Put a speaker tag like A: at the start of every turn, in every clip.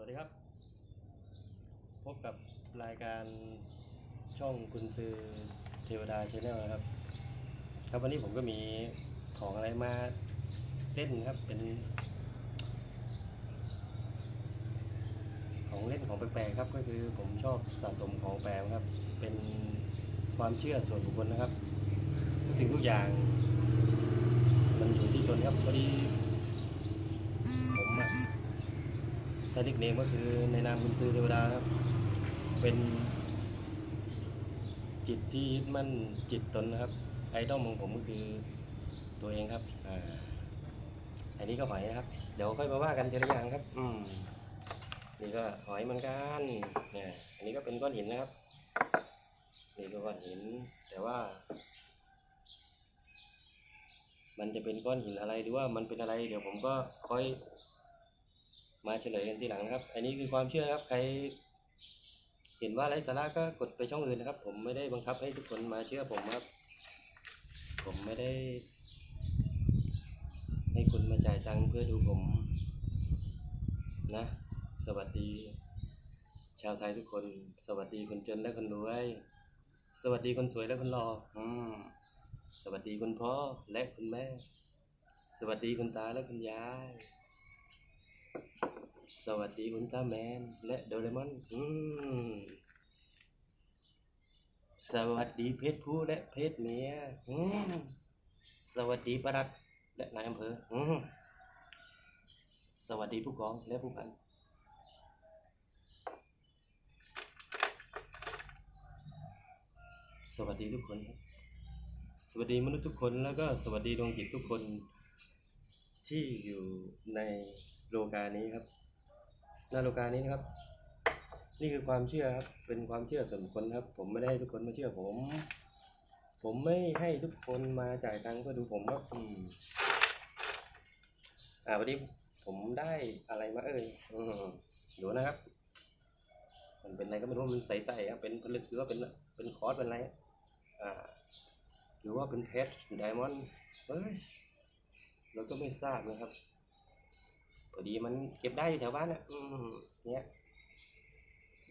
A: วัสดีครับ พบกับรายการช่องคุณซือเทวดาชาแนลนะครับ ครับวันนี้ผมก็มีของอะไรมาเล่นครับเป็น ของเล่นของแปลกๆครับก็คือผมชอบสะสมของแปลกครับ เป็นความเชื่อส่วนบุคคลนะครับทุกสิ่งทุกอย่าง มันอยู่ที่ตนครับพอดีผมอะ สนิกเนมก็คือในนามคุณซื้อเทวดาครับ เป็น จิตที่ยึดมั่นจิตตนนะครับ ไอดอลของผมก็คือตัวเองครับ อ่า อันนี้ก็หอยนะครับ เดี๋ยวค่อยมาว่ากันทีละอย่างครับ อืมนี่ก็หอยเหมือนกัน เนี่ย อันนี้ก็เป็นก้อนหินนะครับ นี่ก็ก้อนหิน แต่ว่า มันจะเป็นก้อนหินอะไรหรือว่ามันเป็นอะไร เดี๋ยวผมก็ค่อย มาเฉลยกันทีหลังนะครับ อันนี้คือความเชื่อครับ ใคร เห็นว่าไร้สาระก็กดไปช่องอื่นนะครับ ผมไม่ได้บังคับให้ทุกคนมาเชื่อผมครับ ผมไม่ได้ ให้คุณมาจ่ายตังค์เพื่อดูผม นะ สวัสดี ชาวไทยทุกคน สวัสดีคนจนและคนรวย สวัสดีคนสวยและคนหล่ออืมสวัสดีคุณพ่อและคุณแม่ สวัสดีคุณตาและคุณยาย สวัสดีอุลตร้าแมน และโดเรมอนอืมสวัสดีเพศผู้และเพศเมียอืมสวัสดีประหลัดและนายอำเภออืมสวัสดีผู้กองและผู้พันสวัสดีทุกคน สวัสดีมนุษย์ทุกคนแล้วก็สวัสดีดวงจิตทุกคนที่อยู่ในโลกานี้ครับ นาโลกานี้นะครับ นี่คือความเชื่อครับ เป็นความเชื่อส่วนบุคคลครับ ผมไม่ได้ให้ทุกคนมาเชื่อผม ผมไม่ให้ทุกคนมาจ่ายตังค์เพื่อดูผมครับอืมอ่าวันนี้ผมได้อะไรมาเอ่ยอืมดูนะครับ มันเป็นอะไรก็ไม่รู้มันใสๆครับเป็นผลึกหรือว่าเป็นเป็นคอร์สเป็นอะไรอ่าหรือว่าเป็นเพชรไดมอนด์เอ้ยเราก็ไม่ทราบนะครับ พอดีมันเก็บได้อยู่แถวบ้านนะอืมเนี้ย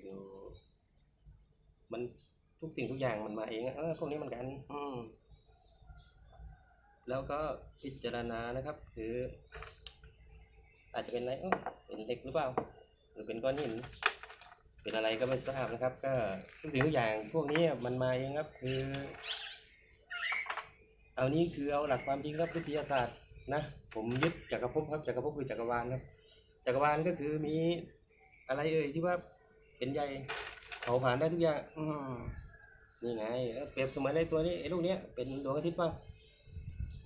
A: อยู่มันทุกสิ่งทุกอย่างมันมาเองอะเออพวกนี้มันกัน อืมแล้วก็พิจารณานะครับ คือ อาจจะเป็นอะไรอ้าเป็นเหล็กหรือเปล่า หรือเป็นก้อนหินเป็นอะไรก็ไม่ทราบนะครับ ก็ทุกสิ่งทุกอย่างพวกนี้มันมาเองครับ คือ เอานี้คือเอาหลักความจริงครับวิทยาศาสตร์ นะผมยึดจักรภพครับจักรภพคือจักรวาลครับจักรวาลก็คือมีอะไรเอ่ยที่ว่าเป็นใหญ่เผาผ่านได้ทุกอย่างอืมนี่ไงเออเปรียบเสมือนในตัวนี้ไอ้ลูกเนี้ยเป็นดวงอาทิตย์ป่ะ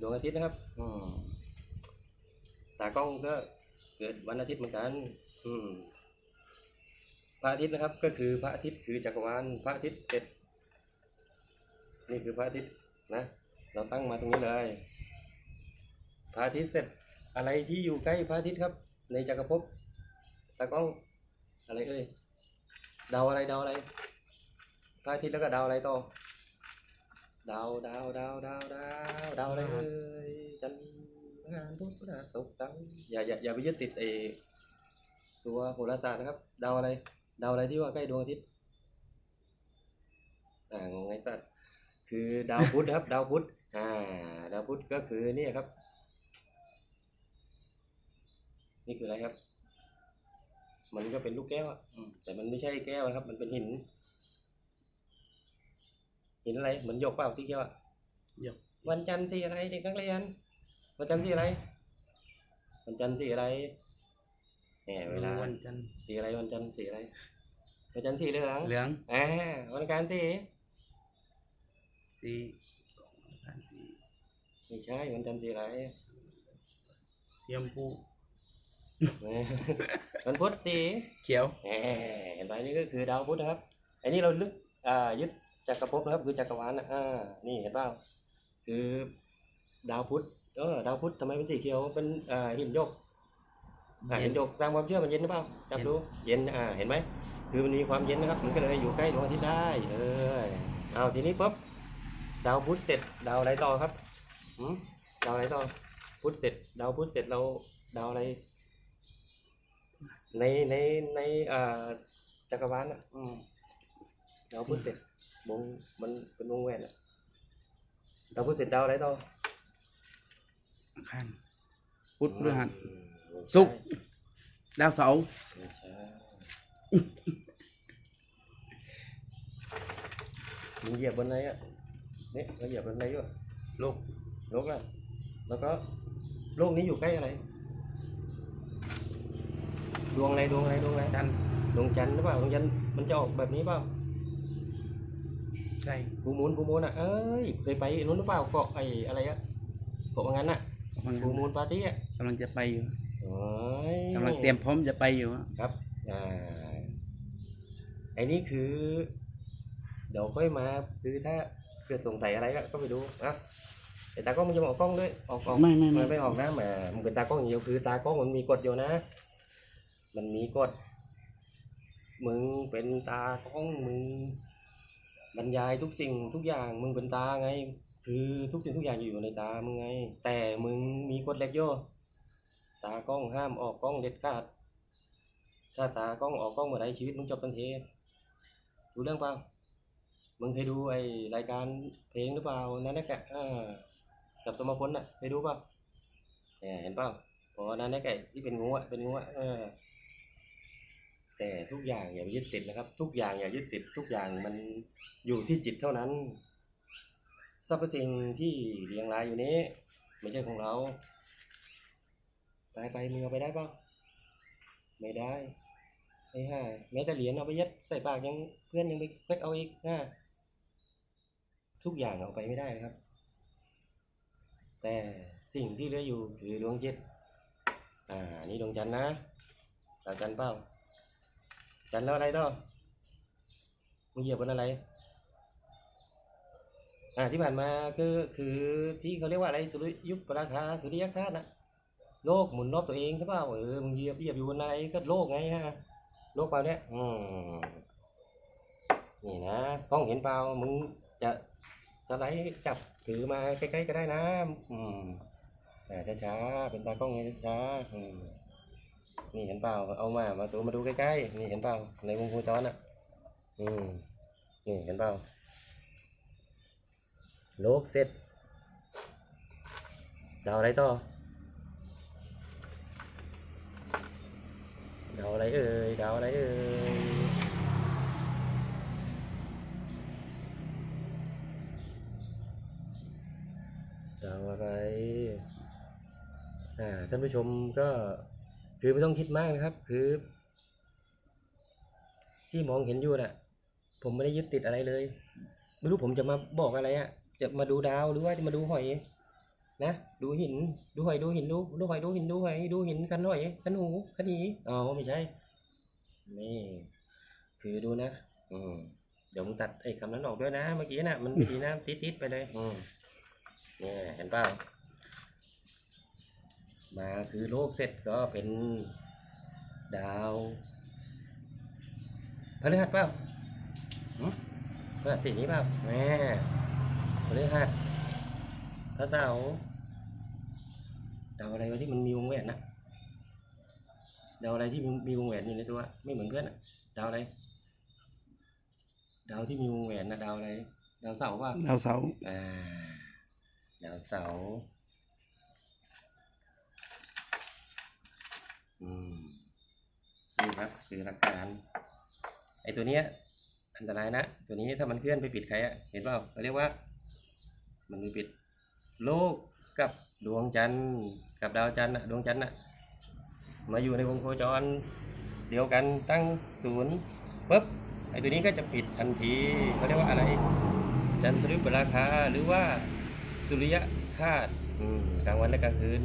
A: ดวงอาทิตย์นะครับ อืมตากล้องก็เกิดวันอาทิตย์เหมือนกัน อืมพระอาทิตย์นะครับ ก็คือพระอาทิตย์คือจักรวาลพระอาทิตย์เสร็จ นี่คือพระอาทิตย์นะ เราตั้งมาตรงนี้เลย พระอาทิตย์เสร็จอะไรที่อยู่ใกล้พระอาทิตย์ครับ ในจักรภพตากล้องอะไรเอ่ยดาวอะไรดาวอะไร พระอาทิตย์แล้วก็ดาวอะไรต่อดาวดาวดาวดาวดาวดาวอะไรเอ่ยจันทร์งานพุธพฤหัสศุกร์ดาวอย่าอย่าอย่าไปยึดติดเอตัวโหราศาสตร์นะครับ ดาวอะไร ดาวอะไรที่ว่าใกล้ดวงอาทิตย์อ่างงไงสัตว์คือดาวพุธครับ ดาวพุธอ่า ดาวพุธก็คือนี่ครับ นี่คืออะไรครับ มันก็เป็นลูกแก้วอะอืมแต่มันไม่ใช่แก้วนะครับ มันเป็นหิน หินอะไร เหมือนหยกเปล่าสีเขียวอะ
B: หยก
A: วันจันทร์สีอะไรเด็กนักเรียน วันจันทร์สีอะไร วันจันทร์สีอะไรแหมเวลา
B: วันจันทร์
A: สีอะไรวันจันทร์สีอะไร วันจันทร์สีเหลือง
B: เหลือง
A: อ่าวันอังคารสี
B: สีสองสามสี
A: ไม่ใช่วันจันทร์สีอะไร
B: เทียมพู
A: แหม วันพุธสี
B: เขียว
A: แหมเห็นไหมนี่ก็คือดาวพุธนะครับ อันนี้เราลึกอ่ายึดจักรภพนะครับคือจักรวาลนะอ่านี่เห็นเปล่าคือดาวพุธเออดาวพุธทำไมเป็นสีเขียวเป็นอ่าหินหยกอ่า
B: เย็
A: หิ
B: น
A: นหยกตามความเชื่อมันเย็นหรือเปล่าจับดูเย็นอ่าเห็นไหมคือมันมีความเย็นนะครับมันก็เลยอยู่ใกล้ดวงอาทิตย์ได้เออเอาทีนี้ปุ๊บดาวพุธเสร็จดาวอะไรต่อครับหืมดาวอะไรต่อพุธเสร็จ ดาวพุธเสร็จเราดาวอะไร ในในในอ่าจักรวาลอะ
B: อืม
A: ดาวพุธเสร็จวงมันเป็นวงแหวนอะดาวพุธเสร็จดาวอะไรต่อ
B: อังคารพุธพฤหัส
A: อืมไม่ใช่
B: ศุกร์ดาวเสาร์
A: ไม่ใช่มึงเหยียบบนไหนอะเนี่ยเราเหยียบบนไหนอยู่อะ
B: โลก
A: โลกอะแล้วก็โลกนี้อยู่ใกล้อะไร ดวงอะไรดวงอะไรดวงอะไร
B: จันทร์
A: ดวงจันทร์หรือเปล่าดวงจันทร์มันจะออกแบบนี้เปล่า
B: ใช่
A: ภูมูลภูมูลอะเอ้ยเคยไปนู้นหรือเปล่าเกาะไอ้อะไรอะเกาะว่างั้นอะ
B: กำลัง
A: ภูมูลปาร์ตี้อะ
B: กำลังจะไปอยู่
A: โอ้ย
B: กำลังเตรียมพร้อมจะไปอยู่อะ
A: ครับอ่าไอ้นี่คือ เดี๋ยวค่อยมาคือถ้าเกิดสงสัยอะไรก็ก็ไปดูนะแต่ตากล้องมันจะมาออกกล้องด้วยออกออก
B: ไม่ไม่
A: มั
B: ไม่
A: นไม่ออกนะแหมมันเป็นตากล้องอย่างเดียวคือตากล้องมันมีกฎอยู่นะ มันมีกฎมึงเป็นตากล้องมึงบรรยายทุกสิ่งทุกอย่างมึงเป็นตาไง คือทุกสิ่งทุกอย่างอยู่ในตามึงไง แต่มึงมีกฎเล็กโยตากล้องห้ามออกกล้องเด็ดขาดถ้าตากล้องออกกล้องเมื่อไรชีวิตมึงจบทันทีรู้เรื่องเปล่ามึงเคยดูไอ้รายการเพลงหรือเปล่านั่นแกอ่กับสมพลน่ะเคยดูเปล่าเนี่ยเห็นเปล่าพอนั่นนะแกที่เป็นงูอะเป็นงูอะ แต่ทุกอย่างอย่าไปยึดติดนะครับ ทุกอย่างอย่ายึดติด ทุกอย่างมันอยู่ที่จิตเท่านั้นสรรพสิ่งที่เรียงรายอยู่นี้ ไม่ใช่ของเราตายไปมึงเอาไปได้ป่าไม่ได้ไอ้ห่าแม้แต่เหรียญเอาไปยัดใส่ปากยังเพื่อนยังไปเพ็กเอาอีกนะทุกอย่างเอาไปไม่ได้ครับ แต่สิ่งที่เหลืออยู่คือดวงจิตอ่านี่ดวงจันทร์นะดาวจันทร์เปล่า จันแล้วอะไรต่อมึงเหยียบบนอะไร อ่าที่ผ่านมาคือคือที่เขาเรียกว่าอะไรสุริยุปราคาสุริยคาสนะโลกหมุนรอบตัวเองใช่ป่าเออมึงเหยียบเหยียบอยู่บนอะไรก็โลกไงฮะโลกเปล่าเนี่ยอืมนี่นะกล้องเห็นเปล่ามึงจะสไลด์จับถือมาใกล้ๆก็ได้นะ อืมอ่าช้าๆเป็นตากล้องไงช้าๆอืม นี่เห็นเปล่า เอามา มาตัวมาดูใกล้ๆ นี่เห็นเปล่า ในวงโคจรอะ อืม นี่เห็นเปล่าลกเสร็จเดาอะไรต่อเดาอะไรเอ่ยดาอะไรเอ่ยดาอะไร อ่า ท่านผู้ชมก็ คือไม่ต้องคิดมากนะครับ คือ ที่มองเห็นอยู่น่ะ ผมไม่ได้ยึดติดอะไรเลย ไม่รู้ผมจะมาบอกอะไรอะ จะมาดูดาวหรือว่าจะมาดูหอยนะดูหิน ดูหอยดูหินดูดูหอยดูหินดูหอยดูหินกันหอยกันหูกันหีอ๋อไม่ใช่ นี่ คือดูนะอืมเดี๋ยวมึงตัดไอ้คำนั้นออกด้วยนะเมื่อกี้น่ะมันไม่ดีนะติดๆไปเลยอืมเนี่ยเห็นเปล่า มาคือโลกเสร็จก็เป็นดาวพฤหัสเปล่าหึพฤหัสสีนี้เปล่าแหม่พฤหัสพระเสาร์ดาวอะไรวะที่มันมีวงแหวนนะดาวอะไรที่มีมีวงแหวนอยู่ในตัวไม่เหมือนเพื่อนอะดาวอะไรดาวที่มีวงแหวนนะดาวอะไรดาวเสาร์เปล่า
B: ดาวเสาร์
A: อ่าดาวเสาร์ อืมนี่ครับ คือหลักการ ไอ้ตัวเนี้ย อันตรายนะ ตัวนี้ถ้ามันเคลื่อนไปปิดใครอะเห็นเปล่าเขาเรียกว่า มันมีปิด โลกกับดวงจันทร์กับดาวจันทร์อะดวงจันทร์อะมาอยู่ในวงโคจร เดียวกันตั้งศูนย์ปุ๊บไอ้ตัวนี้ก็จะปิดทันทีเขาเรียกว่าอะไร จันทรุปราคาหรือว่าสุริยคาตอืมกลางวันและกลางคืน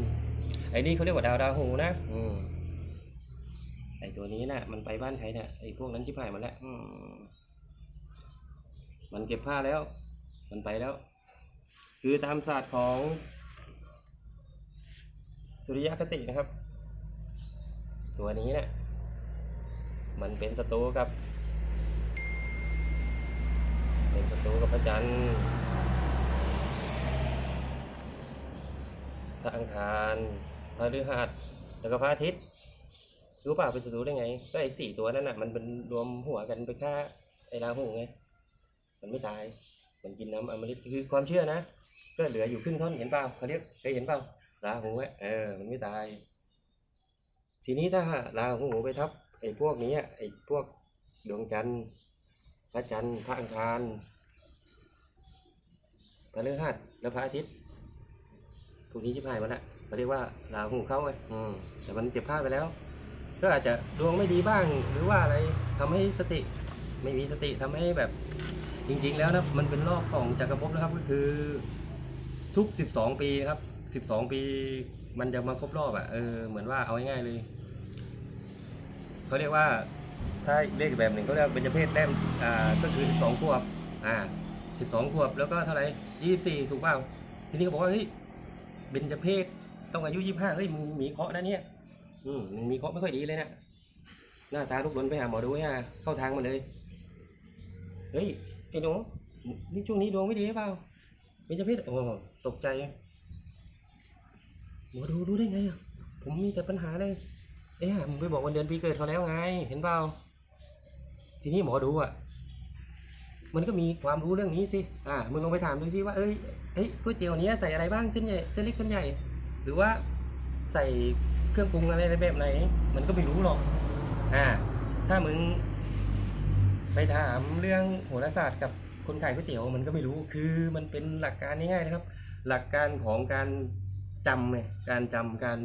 A: ไอ้นี่เขาเรียกว่าดาวราวหูนะ อืม อ้ตัวนี้นะ่ะ มันไปบ้านใครเนี่ยไอ้พวกนั้นชิบหายหมดแล้วมันเก็บผ้าแล้ว มันไปแล้ว คือตามศาสตร์ของสุริยคตินะครับ ตัวนี้เนะี่ยมันเป็นศัตรูกับ เป็นศัตรูกับพระจันทร์พระอังคารพระฤหัสแล้วก็พระอาทิตย์ รู้เปล่าเป็นศัตรูได้ไง ก็ไอ้สี่ตัวนั้นน่ะมันเป็นรวมหัวกันไปฆ่าไอ้ราหูไง มันไม่ตาย มันกินน้ำอมฤตคือความเชื่อนะ ก็เหลืออยู่ครึ่งท่อนเห็นเปล่าเขาเรียกเคยเห็นเปล่าราหูอะเออ มันไม่ตาย ทีนี้ถ้าราหูไปทับไอ้พวกนี้ไอ้พวกดวงจันทร์พระจันทร์พระอังคารพระฤหัสและพระอาทิตย์พวกนี้ชิบหายหมาละเขาเรียกว่าราหูเข้าไงอืมแต่มันเจ็บพลาดไปแล้ว ก็อาจจะดวงไม่ดีบ้าง หรือว่าอะไรทำให้สติไม่มีสติทำให้แบบจริง ๆ แล้วนะมันเป็นรอบของจักรภพนะครับก็คือทุกสิบสองปีครับสิบสองปี มันจะมาครบรอบอะเออเหมือนว่าเอาง่ายๆเลยเขาเรียกว่าถ้าเลขแบบหนึ่งเขาเรียกเป็นจเพศแต้มอ่าก็คือสิบสองขวบอ่าสิบสองขวบแล้วก็เท่าไหร่ยี่สิบสี่ถูกเปล่าทีนี้เขาบอกว่าเฮ้ยเบญจเพศต้องอายุยี่ห้าเฮ้ยมึงมีเคาะนะเนี่ย อืมมึงมีเคราะห์ไม่ค่อยดีเลยนะหน้าตาลูกลนไปหาหมอดูให้ฮะเข้าทางมาเลย เฮ้ยไอ้หนูนี่ช่วงนี้ดวงไม่ดีหรือเปล่าเบญจเพศโอ้ตกใจหมอดูรู้ได้ไงอะผมมีแต่ปัญหาเลยเอ๊ะมึงไปบอกวันเดือนปีเกิดเขาแล้วไง เห็นเปล่าทีนี้หมอดูอะ มันก็มีความรู้เรื่องนี้สิอ่ามึงลองไปถามดูสิว่าเอ้ยเอ้ยก๋วยเตี๋ยวนี้ใส่อะไรบ้างเส้นใหญ่เส้นเล็กเส้นใหญ่ หรือว่าใส่ เครื่องปรุงอะไรแบบไหน มันก็ไม่รู้หรอก อ่า ถ้ามึงไปถามเรื่องโหราศาสตร์กับคนขายก๋วยเตี๋ยวมันก็ไม่รู้ คือมันเป็นหลักการง่ายๆนะครับ หลักการของการจำไงการจำการ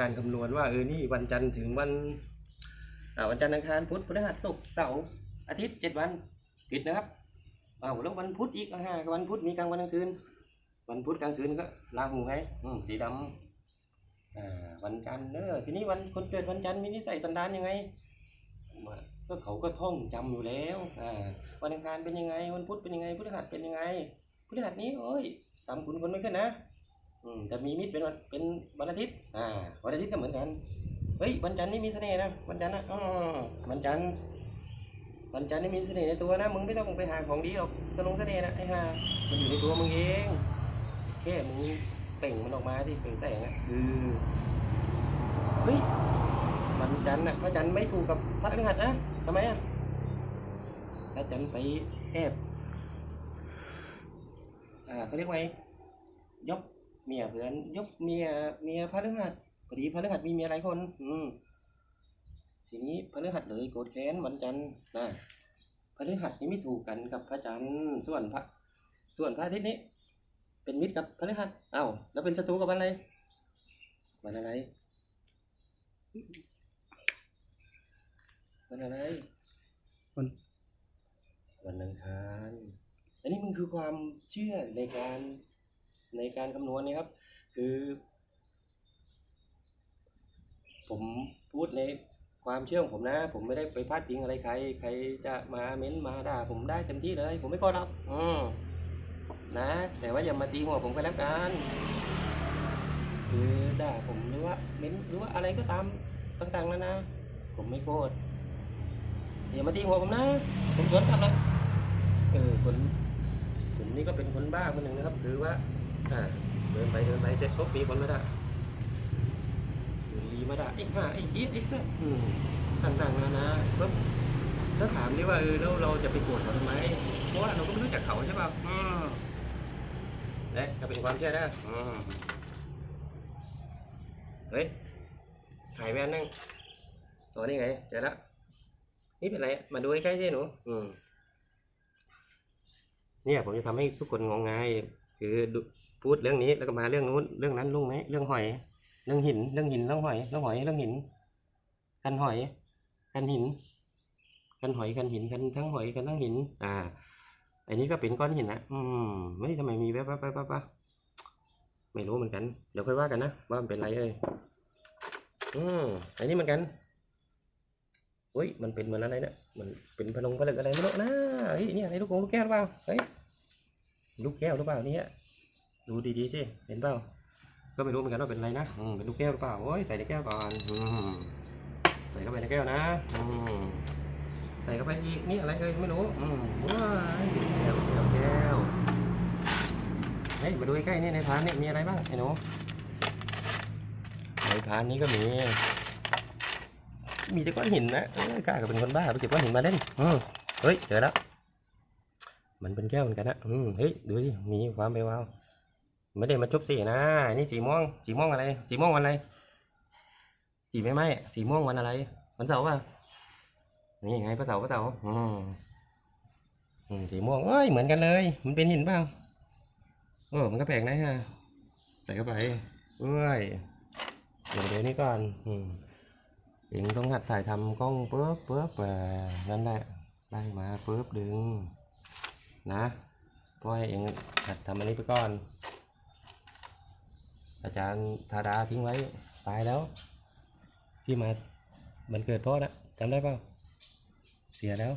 A: การคำนวณว่าเออ นี่วันจันทร์ถึงวันวันจันทร์อังคารพุธพฤหัสศุกร์เสาร์อาทิตย์เจ็ดวันผิดนะครับเอาแล้ววันพุธอีกอ่าวันพุธมีกลางวันกลางคืน วันพุธกลางคืนก็ลาหูไงสีดำอ่า วันจันทร์เนอะทีนี้วันคนเกิดวันจันทร์มีนิสัยสันดานยังไงก็เขาก็ท่องจำอยู่แล้วอวันอังคารเป็นยังไง วันพุธเป็นยังไงพฤหัสเป็นยังไงพฤหัสนี้โอ้ยตามคุณคนไม่ขึ้นนะอืมแต่มีมิตรเป็นวันเป็นวันอาทิตย์อ่าวันอาทิตย์ก็เหมือนกันเฮ้ยวันจันทร์นี่มีเสน่ห์นะวันจันทร์นะอ๋อวันจันทร์วันจันทร์นี่มีเสน่ห์ในตัวนะมึงไม่ต้องไปหาของดีหรอกสนงเสน่ห์นะไอ้ห่ามันอยู่ในตัวมึงเองแค่มึง เปล่งมันออกมาที่เปล่งแสงอะคือเฮ้ยวันจันทร์น่ะพระจันทร์ไม่ถูกกับพระพฤหัสนะทำไมอะพระจันทร์ไปแอบอ่าเขาเรียกว่าไงยกเมียเพื่อนยกเมียเมียพระพฤหัสพอดีพระพฤหัสมีเมียหลายคน อืมทีนี้พระพฤหัสเลยโกรธแค้นวันจันทร์นะพระพฤหัสนี่ไม่ถูกกันกับพระจันทร์ส่วนพระส่วนพระอาทิตย์นี้ เป็นมิตรกับพระพฤหัสเอ้าแล้วเป็นศัตรูกับวันอะไรวันอะไรวันอะไร
B: วัน
A: วันอังคารอันนี้มันคือความเชื่อในการในการคำนวณนะครับ คือ ผมพูดในความเชื่อของผมนะ ผมไม่ได้ไปพาดพิงอะไรใคร ใครจะมาเม้นมาด่าผมได้เต็มที่เลย ผมไม่กลัวหรอกอืม นะ แต่ว่าอย่ามาตีหัวผมก็แล้วกันคือด่าผมหรือว่าเม้นหรือว่าอะไรก็ตามต่างๆแล้วนะ ผมไม่โกรธอย่ามาตีหัวผมนะ ผมสวนกลับนะเออคนผมนี่ก็เป็นคนบ้าคนหนึ่งนะครับ คือว่า อ่า เดินไปเดินไปเสร็จปุ๊บมีคนมาด่าอยู่ดีๆมาด่าไอ้ห่าไอ้เหี้ยไอ้เสื้ออืมต่างๆนานาปุ๊บถ้าถามนี่ว่าเออแล้วเราจะไปโกรธเขาทำไม เพราะว่าเราก็ไม่รู้จักเขาใช่ป่ะ อืมและก็เป็นความเชื่อนะอืมเฮ้ยถ่ายแว่นนั่งตัวนี้ไงเจอแล้วนี่เป็นไรมาดูใกล้ๆสิหนูอืมเนี่ยผมจะทำให้ทุกคนงงงายคือดูพูดเรื่องนี้แล้วก็มาเรื่องนู้นเรื่องนั้นลุงไหมเรื่องหอย เรื่องหิน เรื่องหินเรื่องหอยเรื่องหอยเรื่องหิน กันหอย กันหิน กันหอยกันหินกันทั้งหอยกันทั้งหิน อ่า อันนี้ก็เป็นก้อนหินนะอืมไม่ทำไมมีแว๊บๆๆๆๆไม่รู้เหมือนกัน เดี๋ยวค่อยว่ากันนะว่ามันเป็นไรเอ้ยอืมอันนี้เหมือนกันเฮ้ยมันเป็นเหมือนอะไรเนี่ยมันเป็นพนงผลึกอะไรไม่รู้นะเฮ้ยนี่ยในลูกกงลูกแก้วหรือเปล่าเฮ้ยลูกแก้วหรือเปล่าเนี่ยดูดีๆสิเห็นเปล่าก็ไม่รู้เหมือนกันว่าเป็นอะไรนะอืมเป็นลูกแก้วหรือเปล่าโอ้ยใส่ในแก้วก่อนอืมใส่เข้าไปในแก้วนะอืม ใส่เข้าไปอีกนี่อะไรเอ่ยไม่รู้อืมว้ายแก้วแก้วแก้วเฮ้ยมาดูใกล้ๆนี่ในพานนี่มีอะไรบ้างไอ้หนูในพานนี้ก็มี มีแต่ก้อนหินนะเออกล้าก็เป็นคนบ้าไปเก็บก้อนหินมาเล่นอืมเฮ้ยเจอแล้วมันเป็นแก้วเหมือนกันนะอืมเฮ้ยดูดิมีความไปวาวไม่ได้มาชุบสีนะนี่สีม่วงสีม่วงอะไร สีม่วงวันอะไรสีไม่ไหมสีม่วงวันอะไรวันเสาร์ป่ะ นี่ไงพระเสาพระเสาอืมอืมสีม่วงเอ้ยเหมือนกันเลย มันเป็นหินเปล่าเออมันก็แปลกนะฮะใส่เข้าไปเอ้ยเดี๋ยวเดี๋ยวนี้ก่อนอืมเองต้องหัดถ่ายทำกล้องปุ๊บปุ๊บอ่านั่นแหละไล่มาปุ๊บดึง นะปล่อยเองหัดทำอันนี้ไปก่อน อาจารย์ธาดาทิ้งไว้ตายแล้ว ที่มามันเกิดพ่อนะจำได้เปล่า เสียแล้ว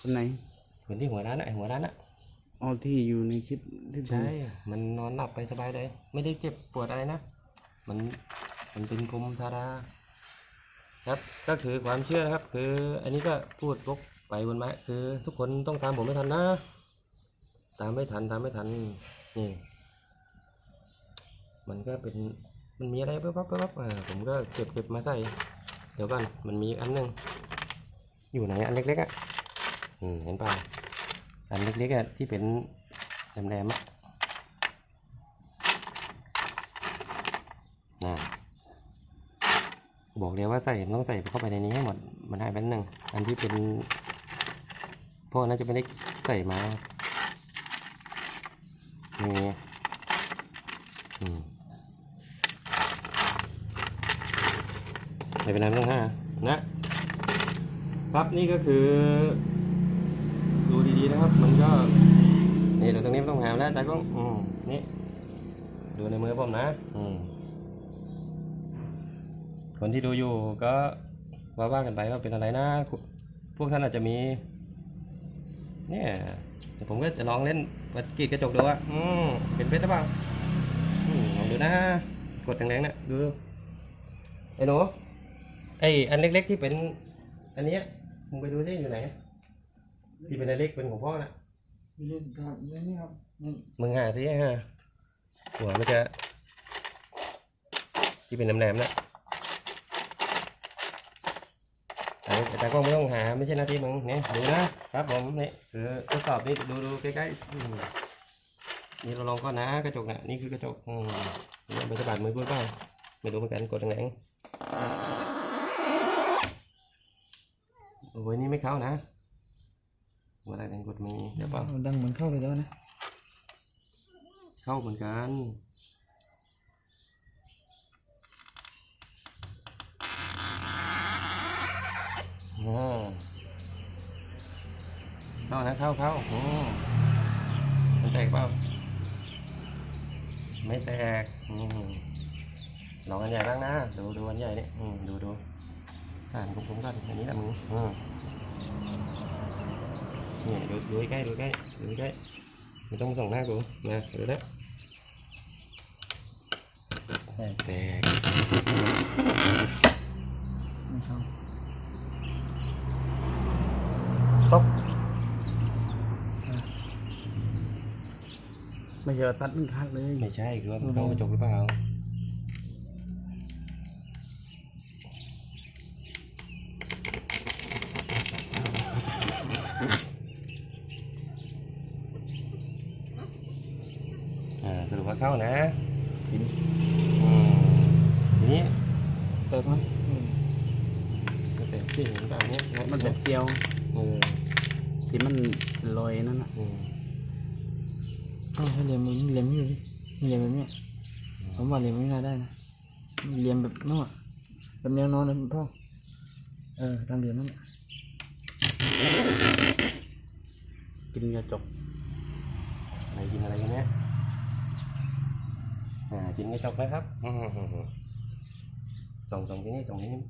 B: คนไหน
A: คนที่หัวร้านนะไอ้หัวร้านนะ
B: อ๋อที่อยู่ในคลิปที่ผม
A: ใช่ มันนอนหลับไปสบายเลย ไม่ได้เจ็บปวดอะไรนะ มัน มันเป็นภูมิธาราครับ ก็คือความเชื่อนะครับ คือ อันนี้ก็พูดวกไปวนมา คือ ทุกคนต้องตามผมไม่ทันนะ ตามไม่ทัน ตามไม่ทัน นี่ มันก็เป็น มันมีอะไรปั๊บปั๊บปั๊บปั๊บอ่าผมก็เก็บเก็บมาใส่ เดี๋ยวก่อนมันมีอีกอันหนึ่ง อยู่ไหนอันเล็กๆอะอืมเห็นเปล่าอันเล็กๆอะที่เป็นแหลมๆอะนะบอกเลยว่าใส่ต้องใส่เข้าไปในนี้ให้หมดมันหายไปอันหนึ่งอันที่เป็นพ่อน่าจะไม่ได้ใส่มานี่อืมไม่เป็นไรไม่ต้องห้านะ ครับนี่ก็คือ ดูดีๆนะครับ มันก็นี่เดี๋ยวตรงนี้ไม่ต้องหามแล้วแต่ก็อืมนี่ดูในมือผมนะ อืมคนที่ดูอยู่ก็ว่าว่ากันไปว่าเป็นอะไรนะ พวกท่านอาจจะมี เนี่ยผมก็จะลองเล่นวัดกีดกระจกดูว่าอืมเป็นเพชรหรือเปล่าอืมลองดูนะ กดแรงๆนะดูไอ้หนูไอ้อันเล็กๆที่เป็น อันนี้ มึงไปดูซิอยู่ไหนที่เป็นอันเล็กเป็นของพ่อนะ
C: เล่นครับเล่นนี่ครับนี่
A: มึงหาสิฮะหัวมันจะ ที่เป็นแหลมๆนะแต่แต่ก็ไม่ต้องหาไม่ใช่หน้าที่มึงเนี่ยดูนะครับผมนี่คือทดสอบนี่ดูดูใกล้ๆอืมนี่เราลองก่อนนะกระจกนะนี่คือกระจกอืมนี่มันจะบาดมือกูเปล่าไม่รู้เหมือนกันกดแรงๆ โอ้ยนี่ไม่เข้านะเวลาการกดมีเดี๋ยวเปล่า
C: ดังเหมือนเข้าไปแล้วนะ
A: เข้าเหมือนกันอ่าเข้านะเข้าเข้าอืมมันแตกเปล่าไม่แตกอืมลองอันใหญ่บ้างนะ ดูดูอันใหญ่นี่อืมดูดู อ่านคุ้มๆกันอันนี้แหละมึงอืมนี่ดูดูใกล้ๆดูใกล้ดูใกล้ไม่ต้องมาส่องหน้ากูนะดูนะแตก
C: ไม่เข้า
A: ตบ
B: ไม่ใช่ว่าตัดมันขาดเลย
A: ไม่ใช่คือว่ามันเข้ากระจกหรือเปล่า อ่าสรุปว่าเข้านะอืมทีนี้
C: แต่มันอืม
A: ก็แต่ที่เห็นแบบนี้นะ
B: มันเป็นเกลียว
A: เออ
B: ที่มันเป็นรอยนั่นน่ะ
A: อืม
C: เอาให้เหลี่ยมมันเหลี่ยมอยู่ดิเหลี่ยมแบบเนี้ยผมว่าเหลี่ยมไม่น่าได้นะ เหลี่ยมแบบนู้นอะแบบแนวนอนนะพ่อ เออตามเหลี่ยมนั่นน่ะ
B: กินกระจก
A: ไหนกินอะไรกันเนี่ยอ่ากินกระจกนะครับอืมส่งส่งที่นี่ส่งที่นี่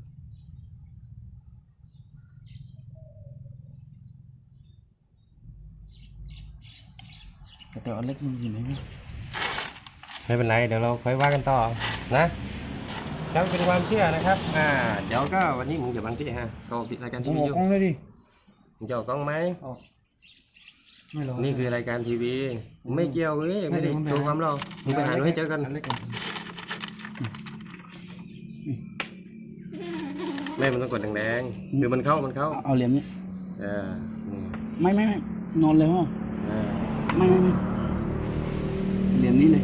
C: แต่แต่อันเล็กมันอยู่ไหนเนี่ย
A: ไม่เป็นไรเดี๋ยวเราค่อยว่ากันต่อนะ แล้วเป็นความเชื่อนะครับ อ่า เดี๋ยวก็วันนี้มึงอย่าบังที่ฮะก็ปิดรายการที
C: เอา
A: วี
C: ออ
A: อกยู่
C: กล้องเลยดิ
A: มึงจะออกกล้องไหม
C: ออกไม่หรอก
A: นี่คือรายการทีวีไม่เกี่ยวเลย
C: ไม่
A: ไม่
C: เดี๋
A: ได้
C: ยวผมไป
A: โชว์ความเรามึงไปหาดูให้เจอกัน
C: อันเล็กก่อน
A: นไม่มันต้องกดแรงๆคือมันเข้ามันเข้า
B: เอาเหลี่ยมนี้
A: เออนี่
B: ไม่ไม่ไม่นอนเลยพ่อ
A: เออ
B: ไม่ไม่ไม่เหลี่ยมนี้เลย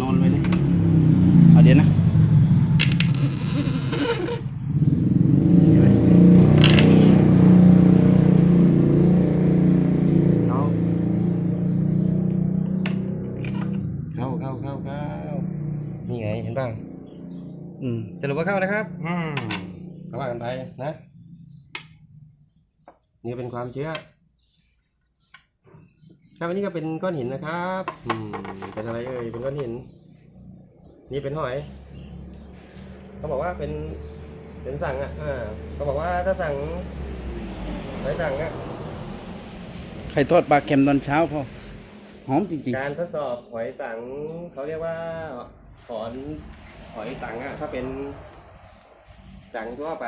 B: นอนไปเลยเอาเดี๋ยวนะ ม
A: สรุปว่าเข้านะครับ อืมก็ว่ากันไปนะ นี่เป็นความเชื่อครับอันนี้ก็เป็นก้อนหินนะครับอืมเป็นอะไรเอ่ยเป็นก้อนหิน นี่เป็นหอยเขาบอกว่าเป็นเป็นสั่งอะอ่าเขาบอกว่าถ้าสั่งหอยสั่งอะ
B: ไข่ทอดปลาเค็มตอนเช้าพ่อหอมจริง
A: การทดสอบหอยสังเขาเรียกว่าถอนหอยสังอะถ้าเป็น สั่งทั่วไป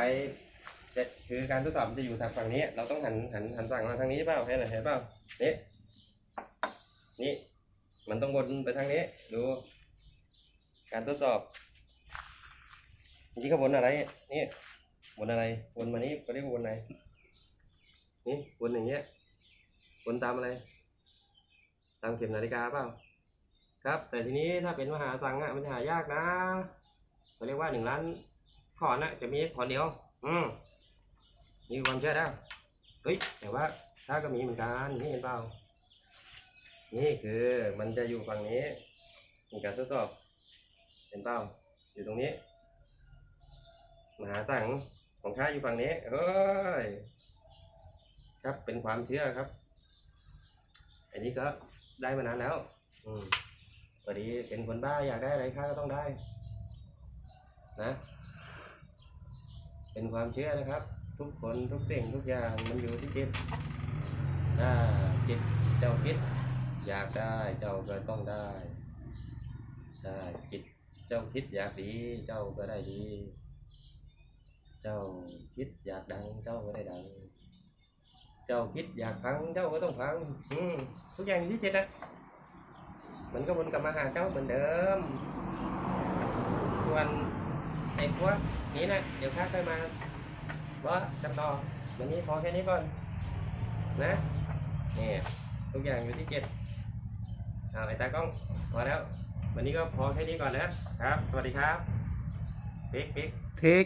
A: จะคือการทดสอบจะอยู่ทางฝั่งนี้ เราต้องหันหันหันสั่งมาทางนี้เปล่าเห็นไหมเห็นเปล่านี่นี่มันต้องวนไปทางนี้ ดู การทดสอบจริงๆก็วนอะไรนี่วนอะไรวนมานี้เขาเรียกวนอะไรนี่วนอย่างเงี้ยวนตามอะไร ตามเข็มนาฬิกาเปล่าครับ แต่ทีนี้ถ้าเป็นมหาสังอะมันจะหายากนะเขาเรียกว่าหนึ่งล้าน ขอน่ะจะมีขอนเดียว อืมนี่คือความเชื่อได้เฮ้ยแต่ว่าถ้าก็มีเหมือนกันนี่เห็นเปล่า นี่คือมันจะอยู่ฝั่งนี้มีการทดสอบ เห็นเปล่าอยู่ตรงนี้ มหาสังของข้าอยู่ฝั่งนี้เฮ้ยครับเป็นความเชื่อครับ อันนี้ก็ได้มานานแล้ว อืมพอดีเป็นคนบ้าอยากได้อะไรข้าก็ต้องได้ นะ เป็นความเชื่อนะครับ ทุกคนทุกสิ่งทุกอย่างมันอยู่ที่จิตถ้าจิตเจ้าคิด อยากได้เจ้าก็ต้องได้ใช่จิตเจ้าคิดอยากดีเจ้าก็ได้ดี เจ้าคิดอยากดังเจ้าก็ได้ดัง เจ้าคิดอยากพังเจ้าก็ต้องพังอืทุกอย่างอยู่ที่จิตนะมันก็วนกลับมาหาเจ้าเหมือนเดิม ส่วนไอ้พวก นี้นะ เดี๋ยวข้าค่อยมาว่าจำต่อวันนี้พอแค่นี้ก่อน นะนี่ทุกอย่างอยู่ที่เจ็ดเอาไอ้ตากล้องพอแล้ว วันนี้ก็พอแค่นี้ก่อนนะครับ สวัสดีครับ ปิ๊กปิ๊ก
B: เทค